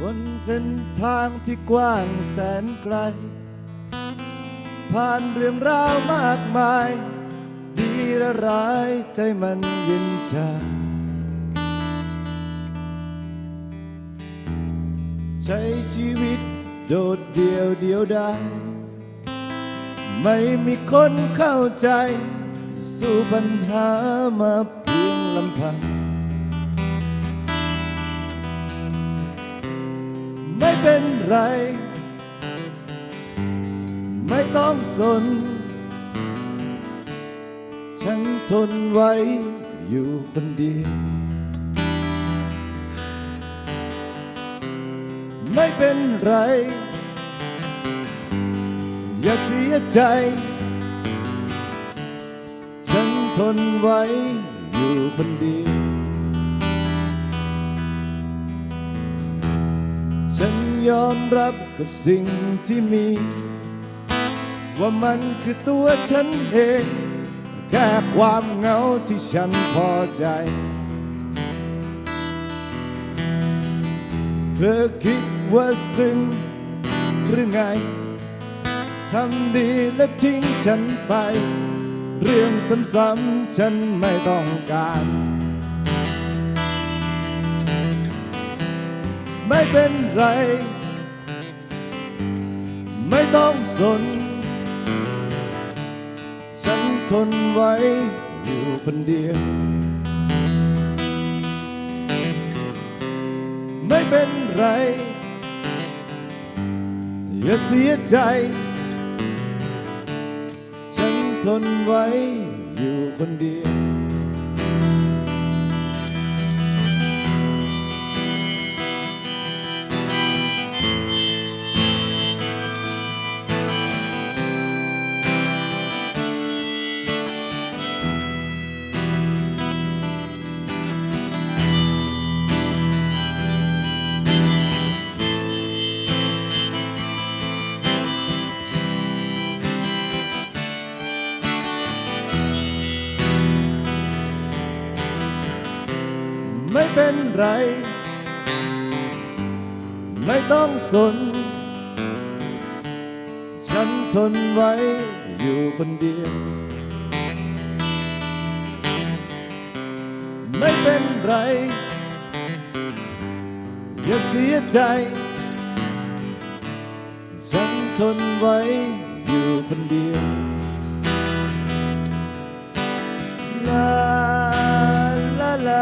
บนเส้นทางที่กว้างแสนไกล ผ่านเรื่องราวมากมาย ดีและร้ายใจมันเย็นชา ใช้ชีวิตโดดเดี่ยวเดียวดายไม่มีคนเข้าใจ สู้ปัญหามาเพียงลำพัง เป็นไร ไม่ต้องสน ฉันทนไว้อยู่คนเดียว ไม่เป็นไร อย่าเสียใจ ฉันทนไว้อยู่คนเดียว ฉันยอมรับกับสิ่งที่มี ว่ามันคือตัวฉันเอง แค่ความเหงาที่ฉันพอใจ เธอคิดว่าซึ้งหรือไง ทำดีและทิ้งฉันไป เรื่องซ้ำๆฉันไม่ต้องการ ไม่เป็นไร ไม่ต้องสน ฉันทนไว้อยู่คนเดียว ไม่เป็นไร อย่าเสียใจ ฉันทนไว้อยู่คนเดียว เป็นไร ไม่ต้องสน ฉันทนไว้อยู่คนเดียว ไม่เป็นไร อย่าเสียใจ ฉันทนไว้อยู่คนเดียวล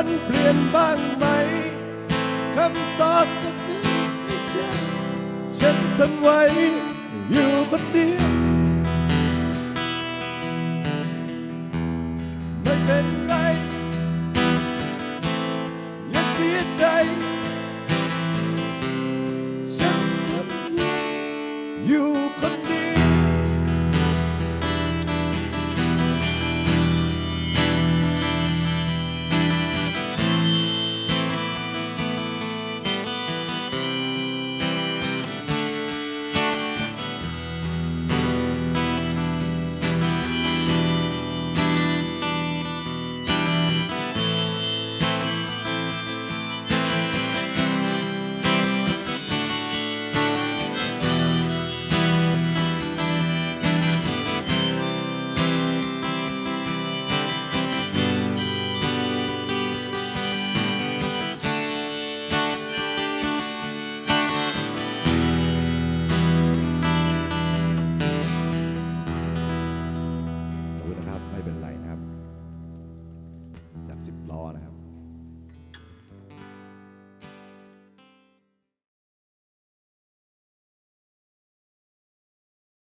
มันเปลี่ยนบ้างไหมคำตอบก็คือไม่ใช่ฉันทนไว้อยู่คนเดียวไม่เป็นไรอย่าเสียใจ